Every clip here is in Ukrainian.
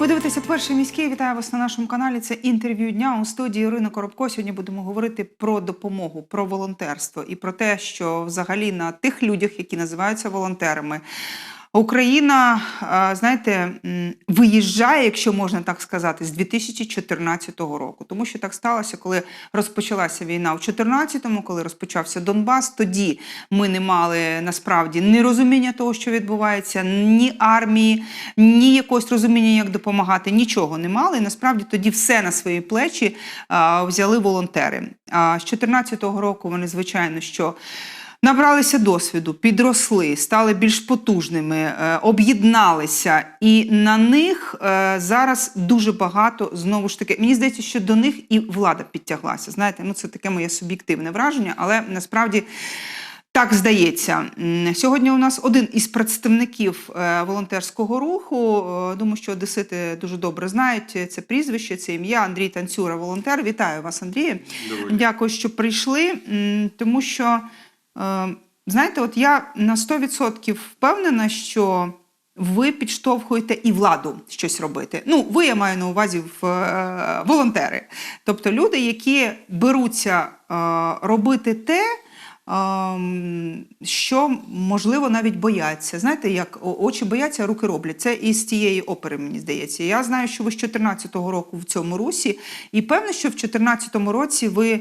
Ви дивитеся перший міський. Вітаю вас на нашому каналі. Це інтерв'ю дня у студії Ірина Коробко. Сьогодні будемо говорити про допомогу, про волонтерство і про те, що взагалі на тих людях, які називаються волонтерами. Україна, знаєте, виїжджає, якщо можна так сказати, з 2014 року. Тому що так сталося, коли розпочалася війна у 2014-му, коли розпочався Донбас. Тоді ми не мали насправді ні розуміння того, що відбувається, ні армії, ні якогось розуміння, як допомагати, нічого не мали. І насправді тоді все на свої плечі а, взяли волонтери. А з 2014 року вони, звичайно, що. Набралися досвіду, підросли, стали більш потужними, е, об'єдналися, і на них е, зараз дуже багато знову ж таки. Мені здається, що до них і влада підтяглася. Знаєте, ну це таке моє суб'єктивне враження, але насправді. Так здається, сьогодні у нас один із представників е, волонтерського руху. Думаю, що одесити дуже добре знають це прізвище, це ім'я Андрій Танцюра, волонтер. Вітаю вас, Андрію. Дякую, що прийшли, тому що знаєте, от я на 100% впевнена, що ви підштовхуєте і владу щось робити. Ну, ви я маю на увазі в е, волонтери, тобто люди, які беруться е, робити те. ем, Що можливо навіть бояться. Знаєте, як очі бояться, руки роблять. Це із тієї опери, мені здається. Я знаю, що ви з 2014 року в цьому русі, і певно, що в 2014 році ви,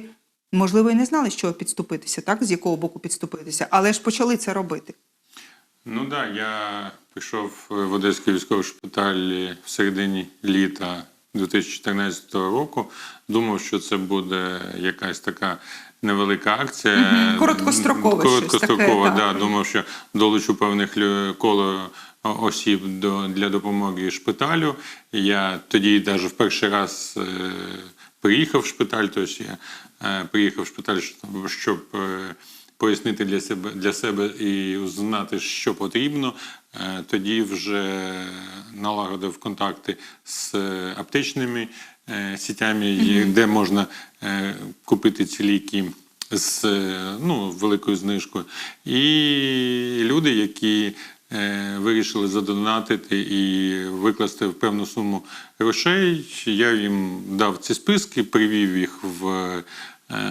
можливо, і не знали, з чого підступитися, так? З якого боку підступитися, але ж почали це робити. Ну так, да, я прийшов в Одеський військовий шпиталь в середині літа 2014 року. Думав, що це буде якась така невелика акція. Мгм. Короткострокове щось Короткостроково, таке, да. так. Думав, що долучу певних коло осіб до, для допомоги шпиталю. Я тоді навіть в перший раз е, приїхав в шпиталь, тобто я е, приїхав в шпиталь, щоб- е, пояснити для себе для себе і узнати, що потрібно. Е, Тоді вже налагодив контакти з аптечними сітями, є- де можна купити ці ліки з ну, великою знижкою. І люди, які вирішили задонатити і викласти в певну суму грошей, я їм дав ці списки, привів їх в е,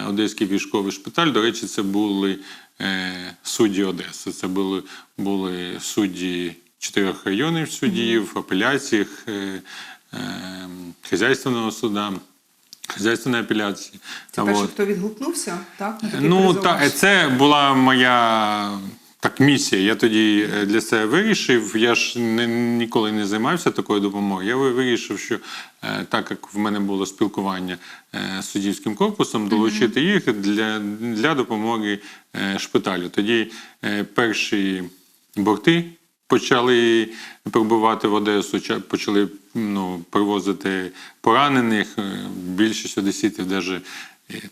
Одеський військовий шпиталь. До речі, це були е, судді Одеси. Це були, були судді чотирьох районів суддів, апеляціях, е, е, хазяйственного суда, хазяйственної апеляції. Це перше, хто відгукнувся, так? Ну ваш? це була моя так місія. Я тоді е, для себе вирішив. Я ж не, ніколи не займався такою допомогою. Я вирішив, що е, так як в мене було спілкування е, з суддівським корпусом, долучити їх для, для допомоги е, шпиталю. Тоді е, перші борти. Почали прибувати в Одесу, почали ну, привозити поранених. Більшість одеситів навіть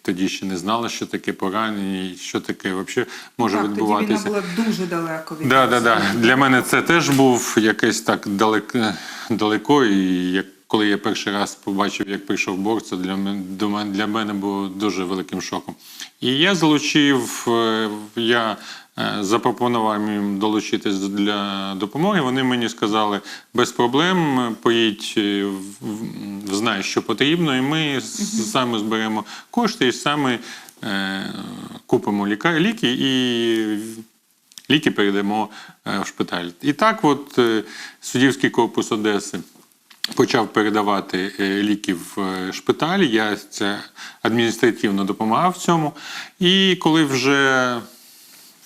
тоді ще не знала, що таке поранення, і що таке взагалі може так, тоді відбуватися. війна була дуже далеко від Да, да, да. Для мене це теж був якесь так далеко, далеко. І як коли я перший раз побачив, як прийшов борг, це для мене, до мене- для мене було дуже великим шоком. І я залучив, е, я запропонував їм долучитись для допомоги. Вони мені сказали, без проблем, е, поїдь, е, знай, що потрібно, і ми саме зберемо кошти і саме е, купимо ліки і ліки передамо е, в шпиталь. І так, от е, суддівський корпус Одеси почав передавати е, ліки в е, шпиталь. Я це адміністративно допомагав в цьому. І коли вже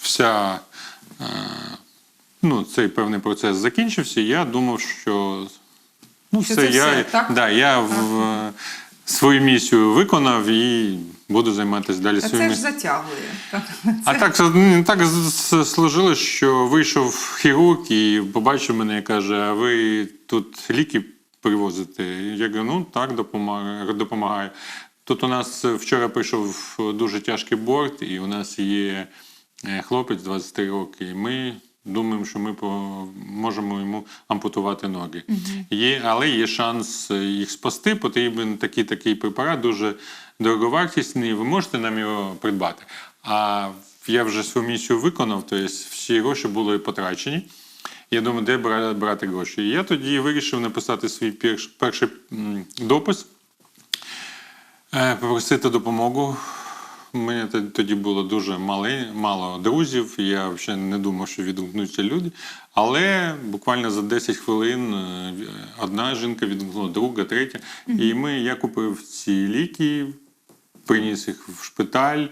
вся е, ну, цей певний процес закінчився, я думав, що ну, Що все, це я, все, так? Да, я в, е, свою місію виконав і буду займатися далі А своїми це ж затягує. А так, так сложилось, що вийшов хірург і побачив мене і каже: а ви тут ліки привозите? Я кажу, ну так, допомагаю. Тут у нас вчора прийшов дуже тяжкий борт, і у нас є хлопець 23 роки. І ми думаємо, що ми можемо йому ампутувати ноги. Є, але є шанс їх спасти. Потрібен такий такий препарат, дуже дороговартісний. Ви можете нам його придбати. А я вже свою місію виконав, тобто всі гроші були потрачені. Я думаю, де брати гроші. І я тоді вирішив написати свій перш- перший допис, е, попросити допомогу. Мене тоді було дуже мали, мало друзів. Я взагалі не думав, що відгукнуться люди. Але буквально за 10 хвилин е, одна жінка відгукнула, друга, третя. І ми, я купив ці ліки, приніс їх в шпиталь.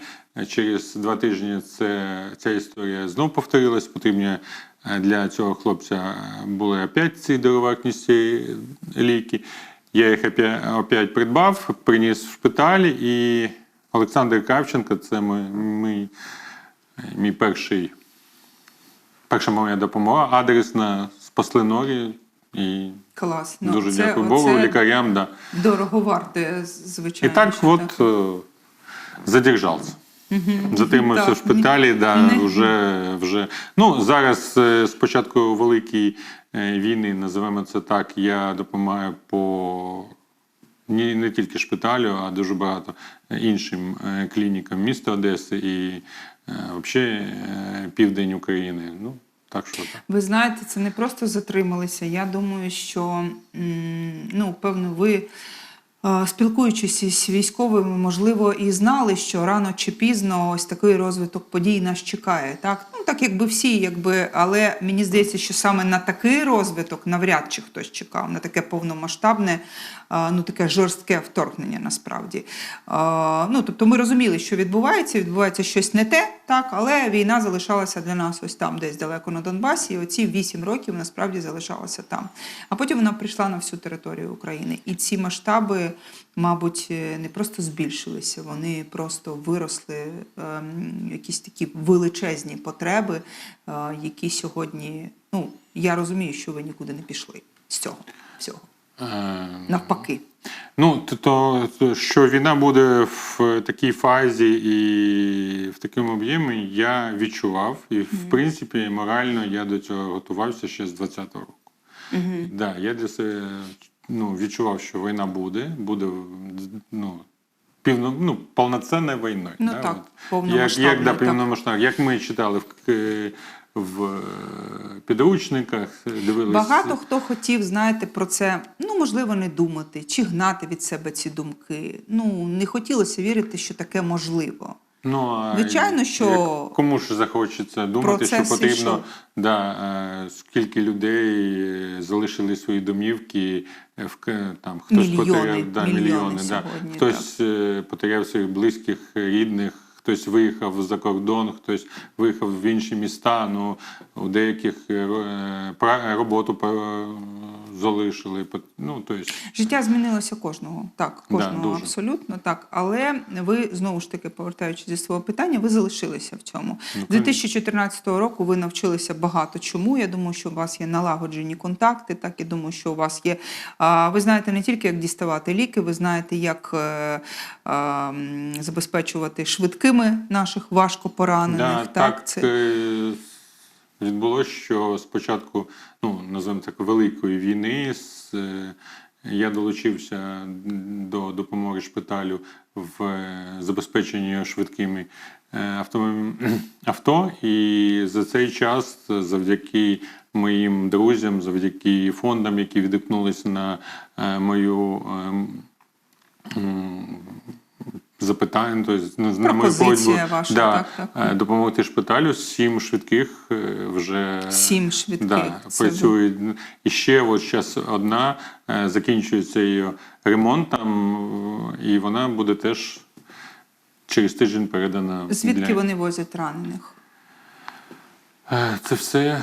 Через два тижні це, ця історія знов повторилась. Потрібні е, для цього хлопця е, були опять ці дороговартісні ліки. Я їх опять придбав, приніс в шпиталь, і Олександр Кравченко це мій, мій, мій перший, перша моя допомога, адресна спасли ноги. І Клас. Ну, дуже це- дякую Богу, лікарям. Да. Дорого варте, звичайно. І так що от е, задержався. Затримався Так, в шпиталі, да, не- вже, вже. Ну, зараз е, з Великої е, війни, називаємо це так, я допомагаю по не, не тільки шпиталю, а дуже багато іншим е, клінікам міста Одеси і е, взагалі е, південь України. Ну, так що. Ви знаєте, це не просто затрималися. Я думаю, що ну, певно, ви. е, Спілкуючись із військовими, можливо, і знали, що рано чи пізно ось такий розвиток подій нас чекає. Так, ну так якби всі, якби, але мені здається, що саме на такий розвиток навряд чи хтось чекав, на таке повномасштабне, е, ну таке жорстке вторгнення насправді. Ну тобто ми розуміли, що відбувається, відбувається щось не те, так, але війна залишалася для нас ось там, десь далеко на Донбасі. І оці вісім років насправді залишалася там. А потім вона прийшла на всю територію України. І ці масштаби, мабуть, е, не просто збільшилися, вони просто виросли ем, якісь такі величезні потреби, е, які сьогодні, ну я розумію, що ви нікуди не пішли з цього всього. Е, Навпаки. Ну, то, то, що війна буде в такій фазі і в такому об'ємі, я відчував. І, в принципі, морально я до цього готувався ще з 20-го року. Да, я для себе ну, відчував, що війна буде, буде ну, півно, ну, повноцінною війною. Ну да, так, от. Як, як, да, так. як ми читали в, в е, підручниках, дивилися. Багато хто хотів, знаєте, про це, ну можливо, не думати чи гнати від себе ці думки. Ну не хотілося вірити, що таке можливо. Ну, а Звичайно, що кому ж захочеться думати, що потрібно, ішов. да, е, скільки людей е, залишили свої домівки, в там хтось Мільйони, потеряв да, мільйони мільйони, да. сьогодні, хтось е, потеряв своїх близьких, рідних. Хтось виїхав за кордон, хтось виїхав в інші міста. Ну у деяких е, пра- роботу е, залишили. Ну, тобто, Життя змінилося кожного, так, кожного дуже. абсолютно так. Але ви знову ж таки, повертаючись зі свого питання, ви залишилися в цьому. Ну, З 2014 року ви навчилися багато чому. Я думаю, що у вас є налагоджені контакти. Так я думаю, що у вас є. Ви знаєте не тільки як діставати ліки, ви знаєте, як е, забезпечувати швидкими наших важко поранених. Да, так, так це е, відбулося, що спочатку, ну, називаємо так, Великої війни, з, е, я долучився до допомоги шпиталю в е, забезпеченні швидкими е, авто. І за цей час, завдяки моїм друзям, завдяки фондам, які відгукнулися на мою. М, Запитання, тобто мою Пропозиція просьбу, ваша, да, так, так. е, допомогти шпиталю. Сім швидких е, вже Сім швидких. Да, працюють. І ще от зараз одна е, закінчується її ремонтом, е, і вона буде теж через тиждень передана. звідки для... вони возять ранених? Е, Це все.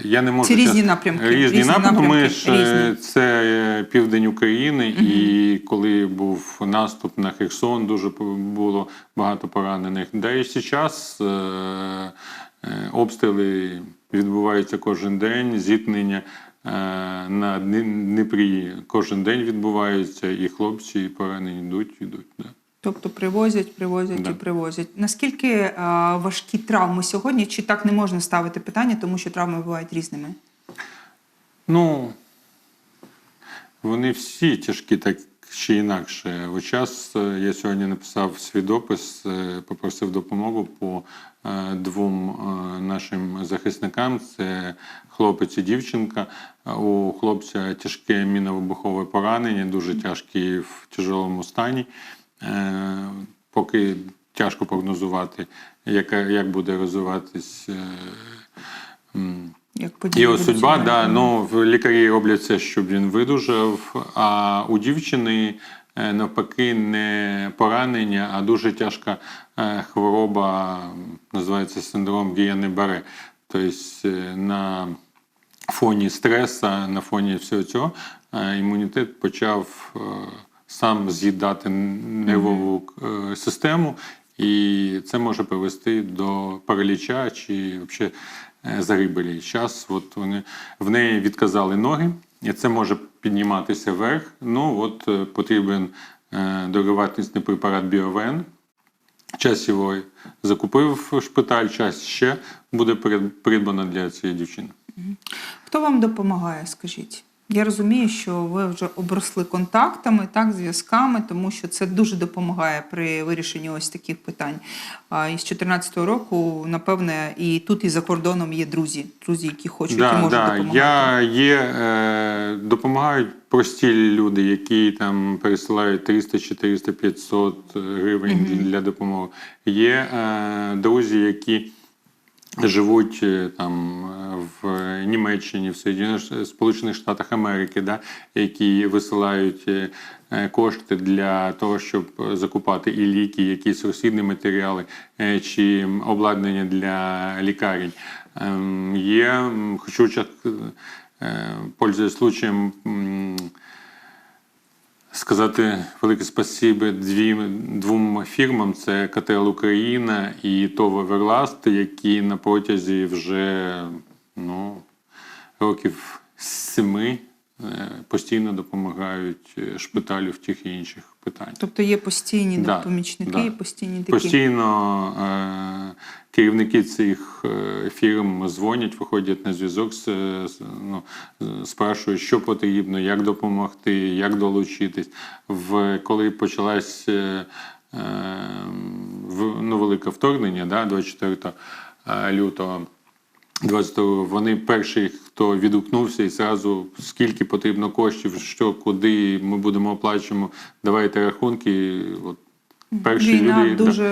Я не можу Це різні напрямки, Різні, різні напрямки. Ми ж, е, різні. це е, південь України, і коли був наступ на Херсон, дуже було багато поранених. Да і зараз е, е, обстріли відбуваються кожен день, зіткнення. На Дніпрі кожен день відбуваються, і хлопці і поранені йдуть, йдуть. Да. Тобто привозять, привозять Да. і привозять. Наскільки е, важкі травми сьогодні? Чи так не можна ставити питання, тому що травми бувають різними? Ну, вони всі тяжкі, так чи інакше. От час е, я сьогодні написав свій допис, е, попросив допомогу по двом нашим захисникам: це хлопець і дівчинка. У хлопця тяжке міновибухове поранення, дуже тяжкі в тяжелому стані. Е, Поки тяжко прогнозувати, яка, як буде розвиватись. е, Як його судьба, да, ну, лікарі роблять все, щоб він видужав. А у дівчини е, навпаки не поранення, а дуже тяжка хвороба, називається синдром Гієни Баре. Тобто на фоні стреса, на фоні всього цього імунітет почав сам з'їдати нервову е, систему, і це може привести до параліча чи взагалі загибелі. Зараз от вони в неї відказали ноги, і це може підніматися вверх. Ну от е, потрібен е, препарат Біовен. Час його закупив шпиталь, час ще буде придбано для цієї дівчини. Хто вам допомагає, скажіть? Я розумію, що ви вже обросли контактами, так, зв'язками, тому що це дуже допомагає при вирішенні ось таких питань. А із 2014 року, напевне, і тут, і за кордоном є друзі, друзі, які хочуть і можуть да. допомагати. Я є, е, допомагають прості люди, які там пересилають 300, 400, 500 гривень для допомоги. Є е, друзі, які живуть е, там в Німеччині, в Сполучених Штатах Америки, да, які висилають е, е, кошти для того, щоб закупати і ліки, якісь розхідні матеріали чи обладнання для лікарень. Ем, Є, хочу е, случаєм. Сказати велике спасибі дві, двом фірмам: це КТЛ Україна і ТОВ Верласт, які на протязі вже ну, років семи постійно допомагають е, шпиталю в тих і інших питаннях. Тобто є постійні Да, помічники, да. і постійні такі. Постійно е, керівники цих е, фірм дзвонять, виходять на зв'язок, з, ну, спрашують, що потрібно, як допомогти, як долучитись. В, коли почалась е, е, в- ну, велике вторгнення, да, 24 лютого. 22 вони перші, хто відгукнувся і зразу скільки потрібно коштів, що, куди ми будемо оплачувати, давайте рахунки. От перші Війна люди дуже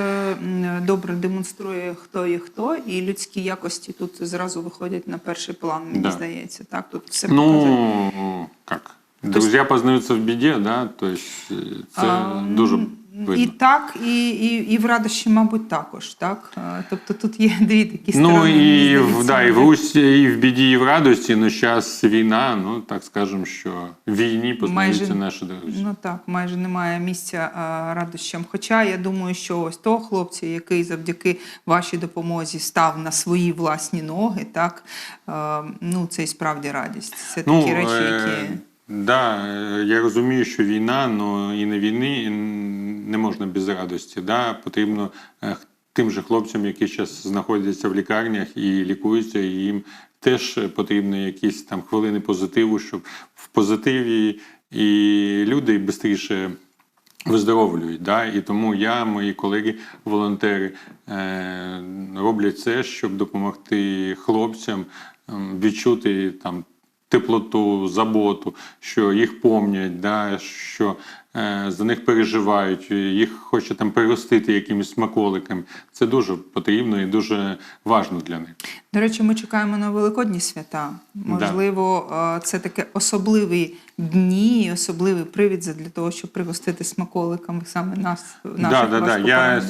м, добре демонструє, хто є хто, і людські якості тут зразу виходять на перший план, мені Да. здається. Так, тут все показує. Ну, как? Друзья познаются в беде, да? То есть е, це А, дуже І так, і, і, і в радощі, мабуть, також. Так? Тобто тут є дві такі сторони. Ну і в, да, і в Русі, і в біді, і в радості, ну зараз війна, ну так скажемо, що війні познаються Майже- наші друзі. Ну так, майже немає місця а, радощам. Хоча я думаю, що ось того хлопця, який завдяки вашій допомозі став на свої власні ноги, так а, ну це і справді радість. Це такі речі, е, які. Да, е, я розумію, що війна, але і на війни м, не можна без радості. Да? Потрібно е, тим же хлопцям, які зараз знаходяться в лікарнях і лікуються, і їм теж потрібно якісь там хвилини позитиву, щоб в позитиві і люди швидше виздоровлюють. Да? І тому я, мої колеги, волонтери е, роблять це, щоб допомогти хлопцям відчути там теплоту, заботу, що їх помнять, да, що за них переживають, їх хочуть там приростити якимись смаколиками. Це дуже потрібно і дуже важливо для них. До речі, ми чекаємо на великодні свята. Можливо, е, це таке особливі дні, особливий привід для того, щоб пригостити смаколиками саме нас. наших Да, да, да. Я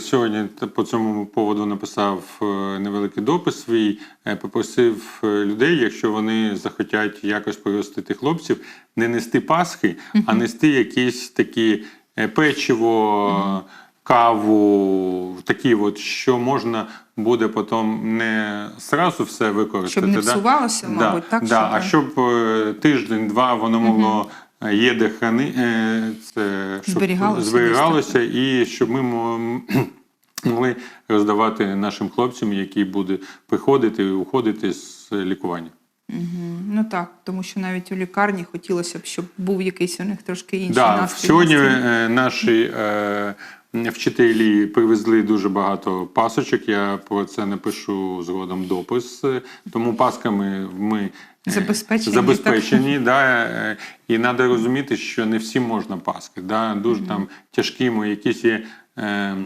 сьогодні по цьому поводу написав е, невеликий допис свій, е, попросив е, людей, якщо вони захотять якось пригостити хлопців, не нести пасхи, а нести якісь такі е, печиво, каву, такі, от, що можна буде потім не зразу все використати. Щоб не да? псувалося, мабуть, так, Да, щоб- а щоб е, тиждень-два воно могло е, є де храни, е, це, щоб Зберігалося зберігалося і щоб ми могли роздавати нашим хлопцям, які будуть приходити і уходити з лікування. Мгм. Ну так, тому що навіть у лікарні хотілося б, щоб був якийсь у них трошки інший Да, настрій. сьогодні е, наші е, вчителі привезли дуже багато пасочок. Я про це напишу згодом допис. Тому пасками ми е, Забезпечені, забезпечені да, е, і треба розуміти, що не всім можна паски. Да, дуже там тяжкі, якісь є. Е,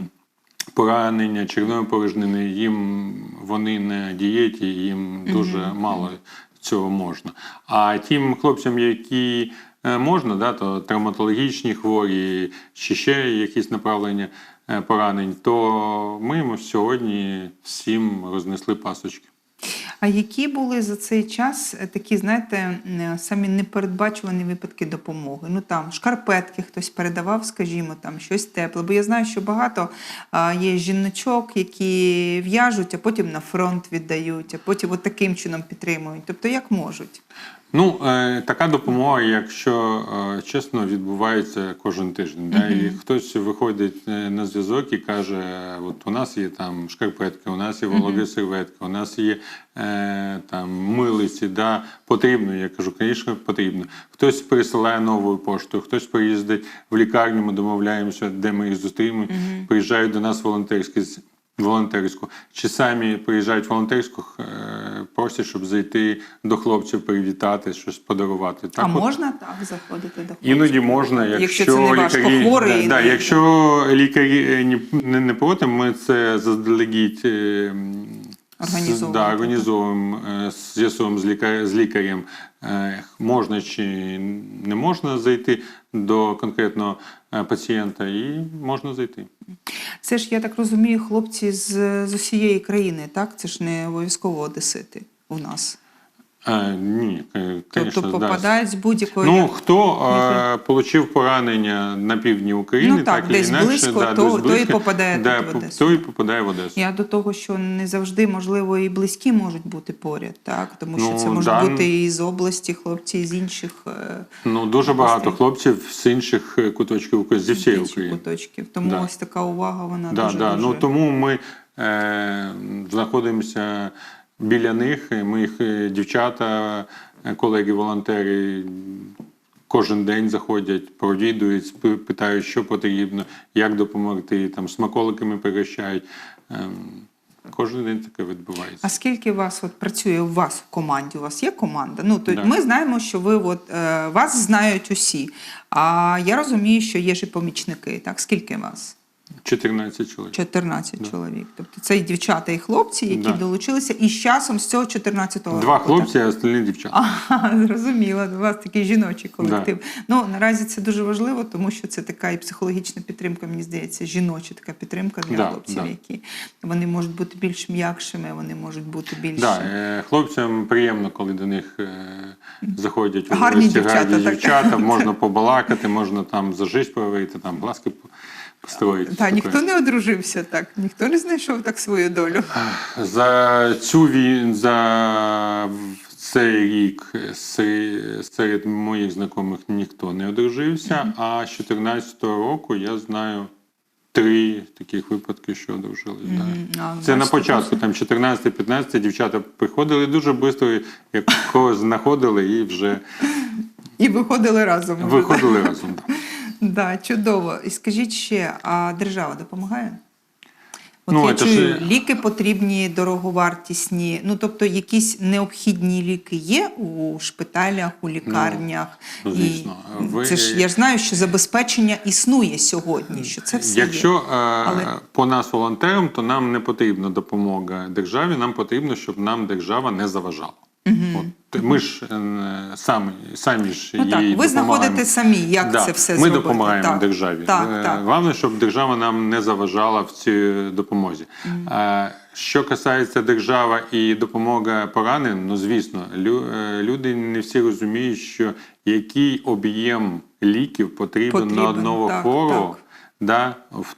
Поранення, червоної порожнини, їм вони на дієті, їм дуже мало цього можна. А тим хлопцям, які е, можна, да, то травматологічні хворі чи ще якісь направлення е, поранень, то ми сьогодні всім рознесли пасочки. А які були за цей час е, такі, знаєте, самі непередбачувані випадки допомоги? Ну там шкарпетки хтось передавав, скажімо, там щось тепле. Бо я знаю, що багато є жіночок, які в'яжуть, а потім на фронт віддають, а потім от таким чином підтримують. Тобто як можуть? Ну, е, така допомога, якщо е, чесно, відбувається кожен тиждень. Да? І хтось виходить е, на зв'язок і каже: от у нас є там шкарпетки, у нас є вологі серветки, у нас є е, там милиці, да? потрібно. Я кажу, звісно, потрібно. Хтось присилає новою поштою, хтось приїздить в лікарню, ми домовляємося, де ми їх зустрінемо. Приїжджають до нас волонтерські волонтерську. Чи самі приїжджають в волонтерську, е, просять, щоб зайти до хлопців, привітати, щось подарувати. Так а от, можна так заходити до хлопців? Іноді можна, якщо, Якщо це не лікарі, хворий, да, да, якщо лікарі не, не проти, ми це заздалегідь е, м, да, організовуємо, е, з'ясуємо з, лікар, з лікарем, можна чи не можна зайти до конкретного пацієнта, і можна зайти. Це ж, я так розумію, хлопці з, з усієї країни, так? Це ж не обов'язково одесити у нас. А, ні, Тобто конечно, да. попадають з будь-якої. Ну, хто е, отримав поранення на півдні України, Ну, так, так, десь і інакше, близько, да, то- десь то і попадає да, в Одесу. то і попадає в Одесу. Я до того, що не завжди, можливо, і близькі можуть бути поряд, так? Тому що Ну, це може да. бути і з області, хлопці, і з інших, е, Ну, дуже багато хлопців з інших е, куточків України, зі всієї України. куточків. Тому Да. ось така увага, вона Да, дуже, да. дуже... Ну, тому ми е, знаходимося біля них. Ми їх е, дівчата, е, колеги-волонтери. Кожен день заходять, провідують, питають, що потрібно, як допомогти, там смаколиками пригощають. Ем, Кожен день таке відбувається. А скільки вас от працює у вас в команді? У вас є команда? Ну то Да. ми знаємо, що ви от е, вас знають усі. А я розумію, що є ж і помічники. Так, скільки вас? 14 чоловік. 14 чоловік. Тобто це і дівчата, і хлопці, які Да. долучилися, і з часом з цього 14-го Два хлопці, а остальні дівчата. Ага, зрозуміло. У вас такий жіночий колектив. Ну наразі це дуже важливо, тому що це така і психологічна підтримка, мені здається, жіноча така підтримка для Да, хлопців, да. які вони можуть бути більш м'якшими, вони можуть бути більш Да, е, хлопцям приємно, коли до них е, заходять у гості дівчата, гарні так. дівчата, можна побалакати, можна там за жизнь поговорити, там глазки по- построїти. Та Таке. ніхто не одружився так, ніхто не знайшов так свою долю. За цю війну, за цей рік серед моїх знайомих ніхто не одружився, а з 14-го року я знаю три таких випадки, що одружились. да. А, Це на початку, там 14-15 дівчата приходили дуже швидко, як когось знаходили і вже І виходили разом. виходили разом. да. Да, чудово. І скажіть ще, а держава допомагає? От Ну, я чую, ж- ліки потрібні, дороговартісні. Ну, тобто, якісь необхідні ліки є у шпиталях, у лікарнях. Ну, звісно. І Ви- Це ж я ж знаю, що забезпечення існує сьогодні, що це все Якщо є. е, Але- по нас волонтерам, то нам не потрібна допомога державі, нам потрібно, щоб нам держава не заважала. От, ми ж е, самі, самі ж Ну, так, їй ви знаходите самі, як Да, це все Ми зробити. допомагаємо Так, державі. Так, Е, так. Головне, щоб держава нам не заважала в цій допомозі. Е, Що касається держава і допомога пораненим, ну звісно, лю- люди не всі розуміють, що який об'єм ліків потрібен, Потрібен, на одного так, хворого так. да, в,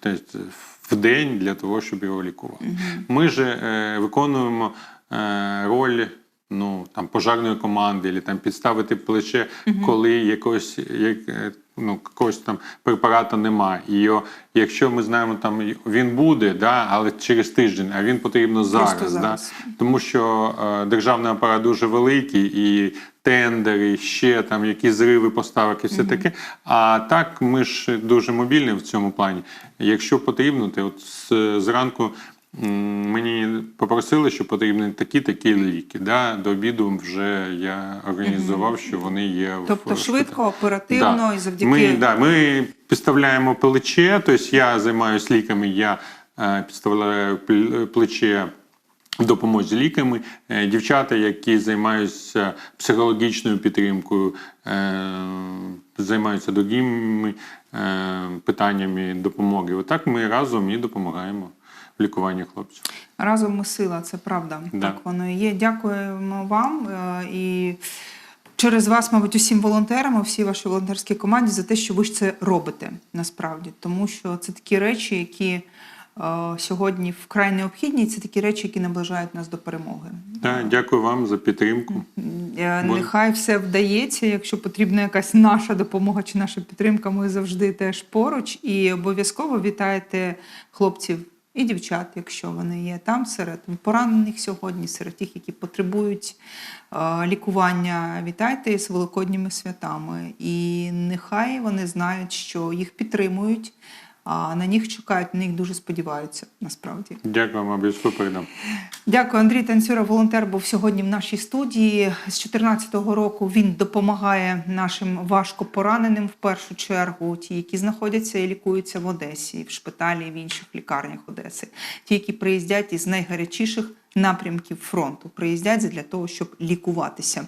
в день для того, щоб його лікувати. Ми ж е, виконуємо е, роль ну, там, пожарної команди, або там, підставити плече, коли якось, як, е, ну, якогось там препарату немає. І якщо ми знаємо, там він буде, да, але через тиждень, а він потрібно зараз. зараз. Да, тому що е, державний апарат дуже великий і тендери, ще там якісь зриви поставок і все таке. А так ми ж дуже мобільні в цьому плані. Якщо потрібно, то от зранку. Мені попросили, що потрібні такі-такі ліки. Да? До обіду вже я організував, що вони є в Тобто швидко, оперативно Да. і завдяки Ми, да, ми підставляємо плече, тобто я займаюся ліками, я е, підставляю пл- плече в допомозі ліками. Е, Дівчата, які займаються психологічною підтримкою, е, займаються другими питаннями допомоги. Отак ми разом і допомагаємо в лікуванні хлопців. Разом ми сила, це правда. Да. Так воно і є. Дякуємо вам е, і через вас, мабуть, усім волонтерам, всій вашій волонтерській команді за те, що ви ж це робите насправді. Тому що це такі речі, які е, сьогодні вкрай необхідні, це такі речі, які наближають нас до перемоги. Да, дякую вам за підтримку. Е, Нехай все вдається. Якщо потрібна якась наша допомога чи наша підтримка, ми завжди теж поруч. І обов'язково вітайте хлопців і дівчат, якщо вони є там, серед поранених сьогодні, серед тих, які потребують е, лікування. Вітайте з великодніми святами. І нехай вони знають, що їх підтримують, на них чекають, на них дуже сподіваються насправді. дякуємо обов'язково передам. Дякую, Андрій Танцюра. Волонтер був сьогодні в нашій студії. З 2014 року він допомагає нашим важко пораненим в першу чергу, ті, які знаходяться і лікуються в Одесі, в шпиталі, в інших лікарнях Одеси, ті, які приїздять із найгарячіших напрямків фронту, приїздять для того, щоб лікуватися.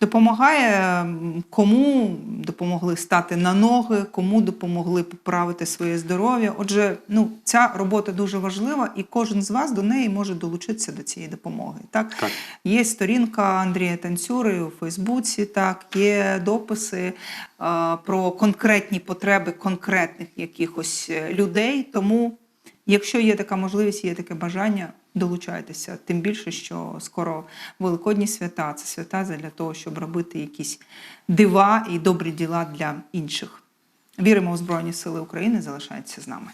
Допомагає кому допомогли стати на ноги, кому допомогли поправити своє здоров'я. Отже, ну ця робота дуже важлива, і кожен з вас до неї може долучитися до цієї допомоги. Так, Так. є сторінка Андрія Танцюри у Фейсбуці, так є дописи е, про конкретні потреби конкретних якихось е, людей. Тому, якщо є така можливість, є таке бажання. Долучайтеся, тим більше, що скоро великодні свята це свята для того, щоб робити якісь дива і добрі діла для інших. Віримо у Збройні Сили України. Залишайтеся з нами.